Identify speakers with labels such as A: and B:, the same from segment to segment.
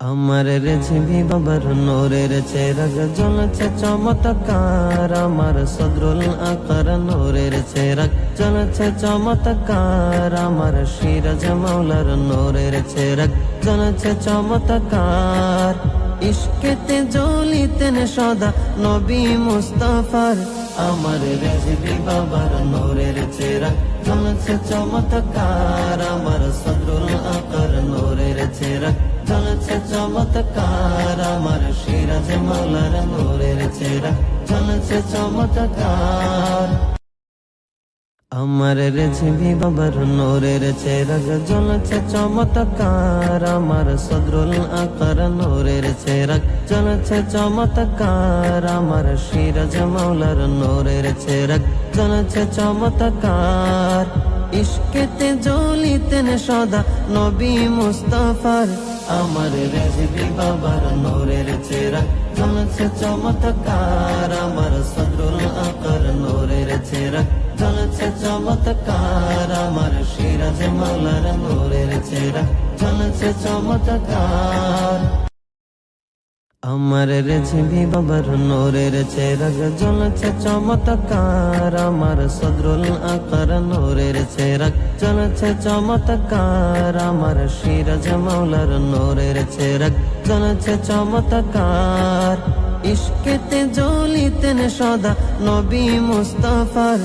A: আমার রেছিবি বাবার নোরের চেরাগ জ্বলছে চমৎকার। আমার সদরুল আকার নোরের চেরাগ জ্বলছে চমৎকার। আমার সিরাজ মাওলার নোরের চেরাগ জ্বলছে চমৎকার। ইস্কেতে জ্বলিতেন সদা নবী মুস্তাফার আমার রেজিবি বাবার নোরের চেরা। জ্বলছে চমৎকার, আমার সদরুল আকার নোরের চেরা। জ্বলছে চমৎকার, আমার সিরাজ মালার নোরের চেরা। জ্বলছে চমৎকার। আমার রেছিবি বাবার নোরের চেরাগ জ্বলছে চমৎকার। আমার সদরুল আকার নোরের চেরাগ জ্বলছে চমৎকার। আমার সিরাজ মাওলার নোরের চেরাগ জ্বলছে চমৎকার। ইস্কেতে জ্বলিতেন সদা নবী মুস্তাফার আমার রেজিবি বাবার নোরের চেরা। জ্বলছে চমৎকার, আমার সদরুল আকার নোরের চেরা। জ্বলছে চমৎকার, আমার সিরাজ মালার নোরের চেরা। জ্বলছে চমৎকার। আমার রেছিবি বাবার নোরের চেরাগ জ্বলছে চমৎকার। আমার সদরুল আকার নোরের চেরাগ জ্বলছে চমৎকার। আমার সিরাজ মাওলার নোরের চেরাগ জ্বলছে চমৎকার। ইস্কেতে জ্বলিতেন সদা নবী মুস্তাফার।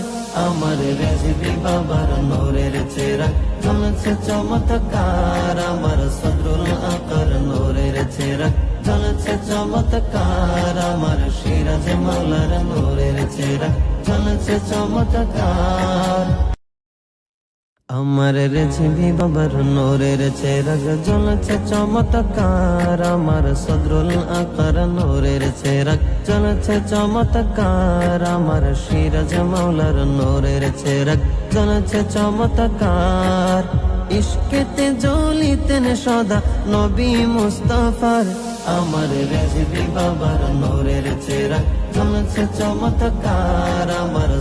A: আমার রেজিবি বাবার নোরের চেরাগ জ্বলছে চমৎকার। আমার সদরুল আকার নোরের চেরাগ জ্বলছে চমৎকার আমার সিরাজ মালার নূরের চেরা চলছে চমৎকার। আমার রেছিবি বাবার নোরের চেরাগ জ্বলছে চমৎকার, আমার সদরুল আকার নোরের চেরাগ জ্বলছে চমৎকার, আমার সিরাজ মাওলার নোরের চেরাগ জ্বলছে চমৎকার। ইস্কেতে জ্বলিতেন সদা নবী মুস্তাফার, আমার রেজিবি বাবার নোরের চেরা জ্বলছে চমৎকার, আমার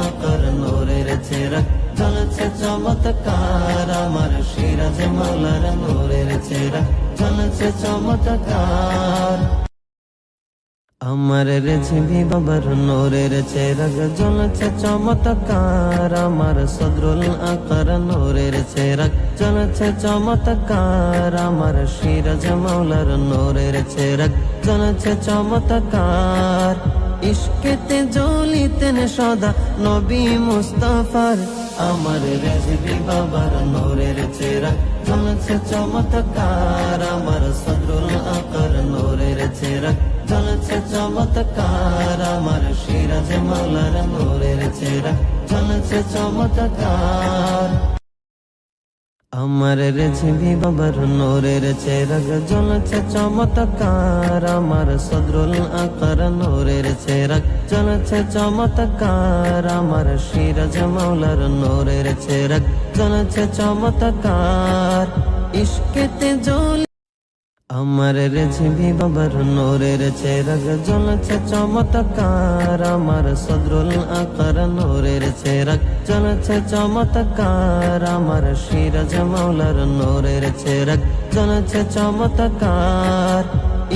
A: আকার নোরের চেরা জ্বলছে চমৎকার আমার সিরাজ মালার নোরের চেরা জ্বলছে চমৎকার। আমার রেছিবি বাবার নোরের চেরাগ জ্বলছে চমৎকার, আমার সদরুল আকার নোরের চেরাগ জ্বলছে চমৎকার, আমার সিরাজ মাওলার নোরের চেরাগ জ্বলছে চমৎকার। ইস্কেতে জ্বলিতেন সদা নবী মুস্তাফার, আমার রেজিবি বাবার নোরের চেরা জ্বলছে চমৎকার, আমার সদরুল আকার নোরের চেরা জ্বলছে চমৎকার, আমার সিরাজ মালার নোরের চেরা। জ্বলছে চমৎকার। আমার বাবার নোরের চেরাগ জ্বলছে চমৎকার, আমার সদরুল আকার নোরের চেরাগ জ্বলছে চমৎকার, আমার সিরাজ মাওলার নোরের চেরাগ জ্বলছে চমৎকার ইস্কেতে জ্বল আমার রেছিবি বাবার নোরের চেরাগ জ্বলছে চমৎকার আমার সদরুল আকার নোরের চেরাগ জ্বলছে চমৎকার আমার সিরাজ মাওলার নোরের চেরাগ জ্বলছে চমৎকার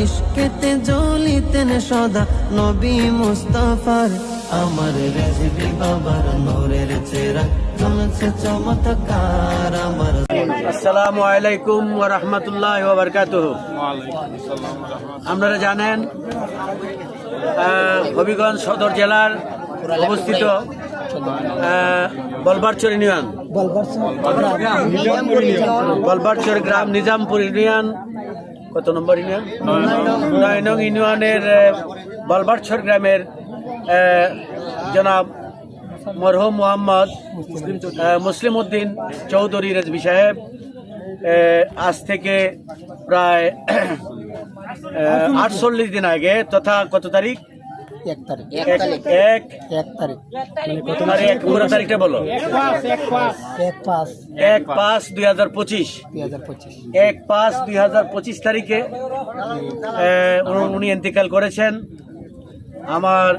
A: ইস্কেতে জ্বলিতেন সদা নবী মুস্তাফার আমার রেজিবি বাবার নোরের চেরাগ জ্বলছে চমৎকার আমার
B: আসসালামু আলাইকুম রাহমাতুল্লাহি ওয়া বারাকাতুহু। আপনারা জানেন হবিগঞ্জ সদর জেলার অবস্থিত বলবারচর ইউনিয়ন। বলবারচর গ্রাম নিজামপুর ইউনিয়ন। কত নম্বর ইউনিয়ন? নয় নং ইউনিয়নের বলবারচর গ্রামের জনাব মরহুম মোহাম্মদ মুসলিম উদ্দিন চৌধুরী রেজবি সাহেব আজ থেকে প্রায় আটচল্লিশ দিন আগে তথা কত তারিখ?
C: এক তারিখ।
B: এক এক
C: এক তারিখ।
B: কত তারিখ পুরো তারিখটা বলো।
C: এক পাঁচ
B: এক পাঁচ। দুই হাজার পঁচিশ।
C: দুই হাজার পঁচিশ।
B: এক পাঁচ দুই হাজার পঁচিশ তারিখে উনি ইন্তেকাল করেছেন। আমার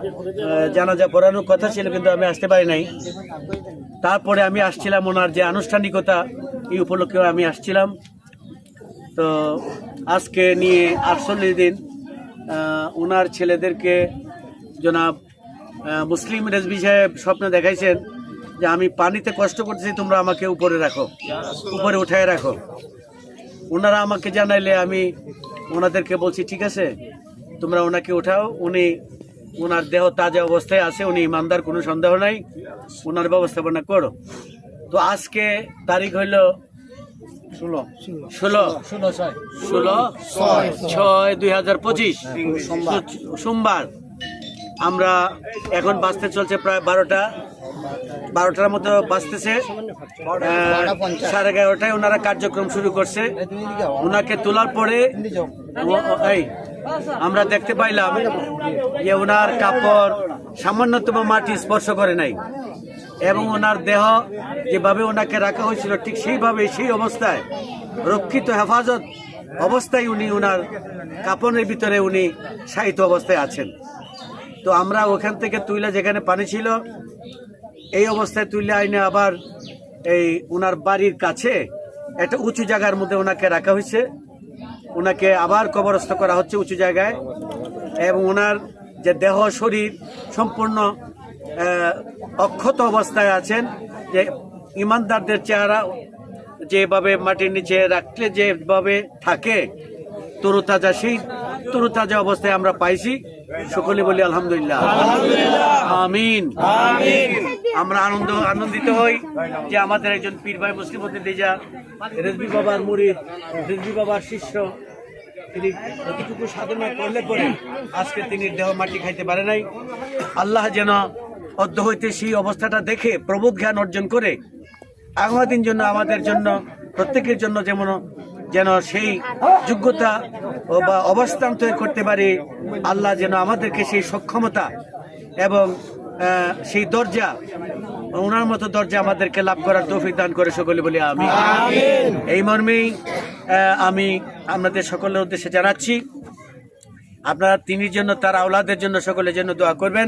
B: জানাজা পড়ানোর কথা ছিল কিন্তু আমি আসতে পারি নাই। তারপরে আমি আসছিলাম ওনার যে আনুষ্ঠানিকতা, এই উপলক্ষে আমি আসছিলাম। তো আজকে নিয়ে আটচল্লিশ দিন ওনার ছেলেদেরকে জনাব মুসলিম রেজবি সাহেব স্বপ্ন দেখাইছেন যে আমি পানিতে কষ্ট করতেছি, তোমরা আমাকে উপরে রাখো, উপরে উঠায় রাখো। ওনারা আমাকে জানাইলে আমি ওনাদেরকে বলছি, ঠিক আছে, তোমরা ওনাকে উঠাও, উনি ওনার দেহ তাজা অবস্থায় আছে উনি ইমানদার কোনো সন্দেহ নাই। ওনার ব্যবস্থাপনা করো। তো আজকে তারিখ হইল ষোলো। ষোলো? ষোলো ছয়। দুই হাজার পঁচিশ। সোমবার। আমরা এখন বাঁচতে চলছে প্রায় বারোটা। বারোটার মতো বাঁচতেছে সাড়ে এগারোটায় ওনারা কার্যক্রম শুরু করছে। ওনাকে তোলার পরে এই আমরা দেখতে পাইলাম যে ওনার কাপড় সামান্যতম মাটি স্পর্শ করে নাই। এবং ওনার দেহ যেভাবে ওনাকে রাখা হয়েছিল, ঠিক সেইভাবে সেই অবস্থায় রক্ষিত হেফাজত অবস্থায় উনি ওনার কাপড়ের ভিতরে উনি সাহিত্য অবস্থায় আছেন। তো আমরা ওখান থেকে তুইলা যেখানে পানি ছিল, এই অবস্থায় তুললে আইনে আবার এই ওনার বাড়ির কাছে একটা উঁচু জায়গার মধ্যে ওনাকে রাখা হয়েছে। ওনাকে আবার কবরস্থ করা হচ্ছে উঁচু জায়গায় এবং ওনার যে দেহ শরীর সম্পূর্ণ অক্ষত অবস্থায় আছেন, যে ইমানদারদের চেহারা যেভাবে মাটির নিচে রাখলে যেভাবে থাকে, তরুতাজা সেই তরুতাজা অবস্থায় আমরা পাইছি। সকলে বলি আলহামদুলিল্লাহ। আমিন। আমরা আনন্দ, আনন্দিত হই যে আমাদের একজন পীর ভাই মুসলিম রেজবি বাবার মুড়ি, রেজবি বাবার শিষ্য তিনি এতটুকু সাধনা করলে পরে আজকে তিনি দেহ মাটি খাইতে পারে নাই। আল্লাহ যেন অদ্য হইতে সেই অবস্থাটা দেখে প্রবোধ জ্ঞান অর্জন করে আগামী দিন জন্য আমাদের জন্য প্রত্যেকের জন্য যেমন যেন সেই যোগ্যতা বা অবস্থান তৈরি করতে পারে আল্লাহ যেন আমাদেরকে সেই সক্ষমতা এবং সেই দরজা ওনার মতো দরজা আমাদেরকে লাভ করার তৌফিক দান করে সকলে বলি আমি এই মর্মেই আমি আপনাদের সকলের উদ্দেশ্যে জানাচ্ছি, আপনারা তিনির জন্য, তার আওলাদের জন্য সকলের জন্য দোয়া করবেন।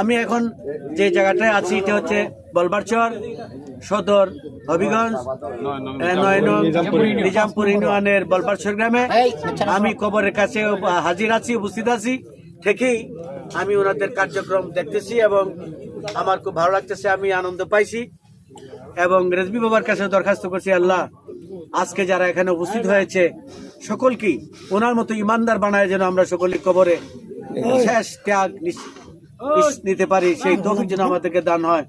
B: আমি এখন যে জায়গাটায় আছি, এটা হচ্ছে বলবারচর সদর, হবিগঞ্জ নিজামপুর ইউনিয়নের বলবারচর গ্রামে। আমি কবরের কাছে হাজির আছি, উপস্থিত আছি। থেকেই আমি ওনাদের কার্যক্রম দেখতেছি এবং আমার খুব ভালো লাগতেছে, আমি আনন্দ পাইছি এবং রেজবি বাবার কাছে দরখাস্ত করছি, আল্লাহ আজকে যারা এখানে উপস্থিত হয়েছে সকলকেই ওনার মতো ইমানদার বানায় যেন আমরা সকলে কবরে শেষ ত্যাগ নিতে পারি, সেই তৌফিক যেন আমাদেরকে দান হয়।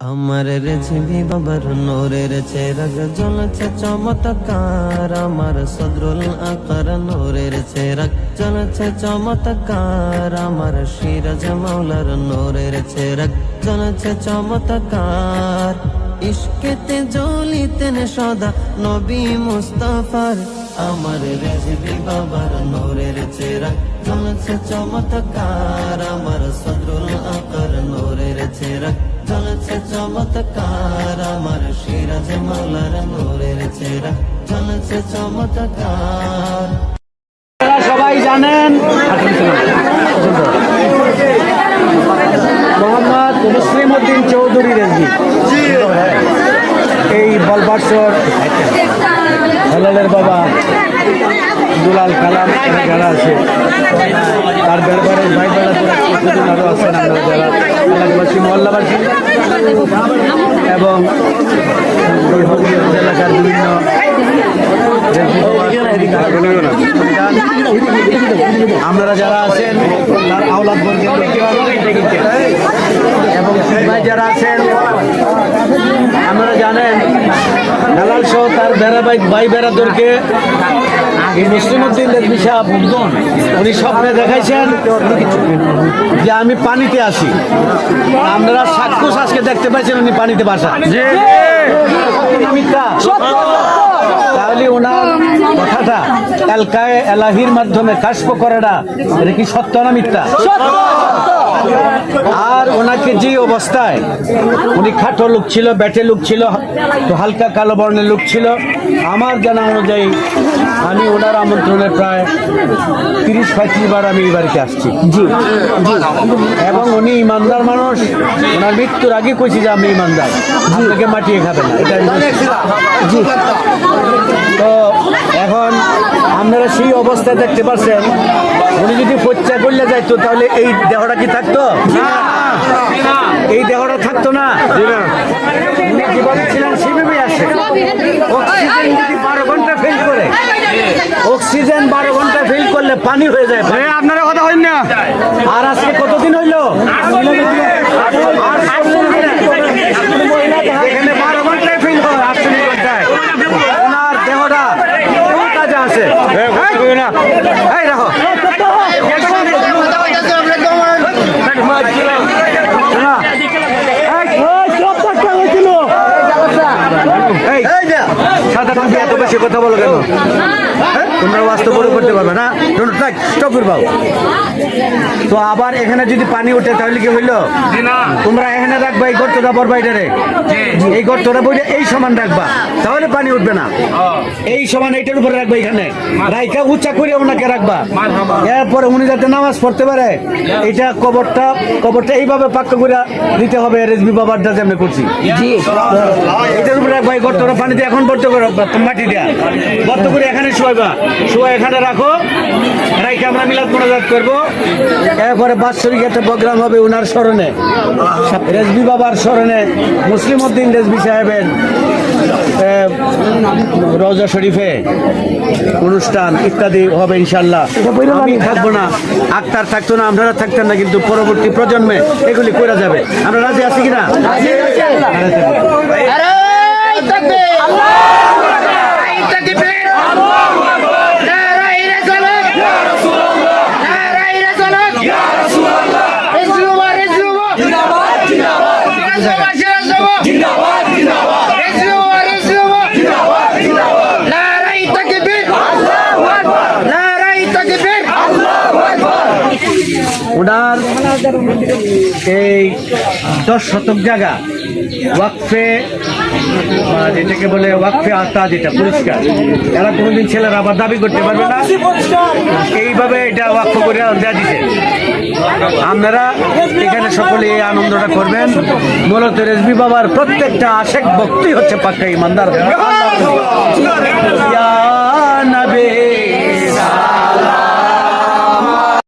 A: আমার রেছিবি বাবার নোরের চেরাগ জ্বলছে চমৎকার, আমার সদরুল আকার নোরের চেরাগ জ্বলছে চমৎকার, আমার সিরাজ মাওলার নোরের চেরাগ জ্বলছে চমৎকার। ইস্কেতে জ্বলিতেন সদা নবী মুস্তাফার। আমার রেজবি বাবার নোরের চেরাগ জ্বলছে চমৎকার। আমার সদরুল আকার নোরের চেরাগ চলছে চমৎকার। আমার সিরাজ মালার নোরের চেরা চলছে চমৎকার।
B: সবাই জানেন মুসলিম উদ্দিন চৌধুরী রেজি এই বলবাসর হেলালের বাবা দুলাল কালাম যারা আছে, তার দরবারে ভাই বেড়া আরও আছেন আমরা যারা। এলাকাবাসী মহল্লাবাসী এবং এলাকার বিভিন্ন আপনারা যারা আছেন এবং যারা আছেন, আপনারা জানেন, দালাল সহ তার বেড়া ভাই ভাই বেড়াদরকে এই মুসলিম উদ্দিন রেজবি সাহেব উনি স্বপ্নে দেখাইছেন যে আমি পানিতে আসি আপনারা সাক্ষুষ আজকে দেখতে পাইছেন উনি পানিতে বাসা? তাহলে ওনার কথাটা এলকায় এলাহির মাধ্যমে কাশপ করাটা এটা কি সত্য না মিথ্যা? আর ওনাকে যে অবস্থায় উনি খাটো লোক ছিল ব্যাটে লোক ছিল তো হালকা কালো বর্ণের লোক ছিল আমার জানা অনুযায়ী আমি ওনার আমন্ত্রণে প্রায় তিরিশ পঁয়ত্রিশ বার আমি এই বাড়িতে আসছি। জি। এবং উনি ইমানদার মানুষ। ওনার মৃত্যুর আগে কইছি যে আমি ইমানদার। আপনাকে মাটিয়ে খাবে না এটা জি। তো এখন আপনারা সেই অবস্থায় দেখতে পাচ্ছেন উনি যদি পচ্চা করলে যাইতো তাহলে এই দেহটা কি থাকতো? এই দেহটা থাকতো না। জীবনে ছিলেন সেভাবেই আসে অক্সিজেন যদি বারো ঘণ্টা ফেল করে অক্সিজেন বারো ঘণ্টা ফেল করলে পানি হয়ে যায় আপনারা কথা হইন না। আর আজকে কতদিন হইল। এখানে বারো ঘন্টায় ফেল হয় আটচল্লিশ ঘন্টায়। ওনার দেহটা কোন কাজে আছে? এই রাখো। এই, এই, সাদা টুপি এত বেশি কথা বলো কেন? তোমরা বাস্তব করে করতে পারবে না? স্টপ তো আবার এখানে যদি পানি ওঠে তাহলে কি হইল? তোমরা এখানে রাখবা এই গর্তটা বাইটারে এই গর্তটা বইটা এই সমান রাখবা তাহলে পানি উঠবে না। এই সমান এইটার উপরে রাখবা এখানে। রাইকা উচ্চা করে ওনাকে রাখবা। এরপরে উনি যাতে নামাজ পড়তে পারে এটা কবরটা কবরটা এইভাবে পাক্কা করে দিতে হবে রেজবি বাবারটা আমি করছি। এটার উপরে রাখবা এই গর্তটা পানিতে এখন ভর্তি করে মাটি দেয়া। গর্ত করে এখানে শোয়াইবা। শোয়া এখানে রাখো। রাইকে আমরা মিলাদ মোনাজাত করব। এরপরে বাৎসরিক একটা প্রোগ্রাম হবে ওনার স্মরণে। রেজবি বাবার স্মরণে মুসলিম উদ্দিন রেজবি সাহেবের এ, রওজা শরীফে অনুষ্ঠান ইত্যাদি হবে ইনশাল্লাহ আমি থাকব না আক্তার থাকতো না আপনারা থাকতেন না কিন্তু পরবর্তী প্রজন্মে এগুলি করা যাবে। আমরা রাজি আছি কিনা? এই দশ শতক জায়গা, ওয়াকফে যেটাকে বলে ওয়াকফে আতা যেটা পুরস্কার এরা কোনোদিন ছেলেরা আবার দাবি করতে পারবে না। এইভাবে এটা ওয়াকফ করে দেওয়া দিছে। আপনারা এখানে সকলে এই আনন্দটা করবেন। মূলত রেজবি বাবার প্রত্যেকটা আশেক ভক্তি হচ্ছে পাক্কা ইমানদার।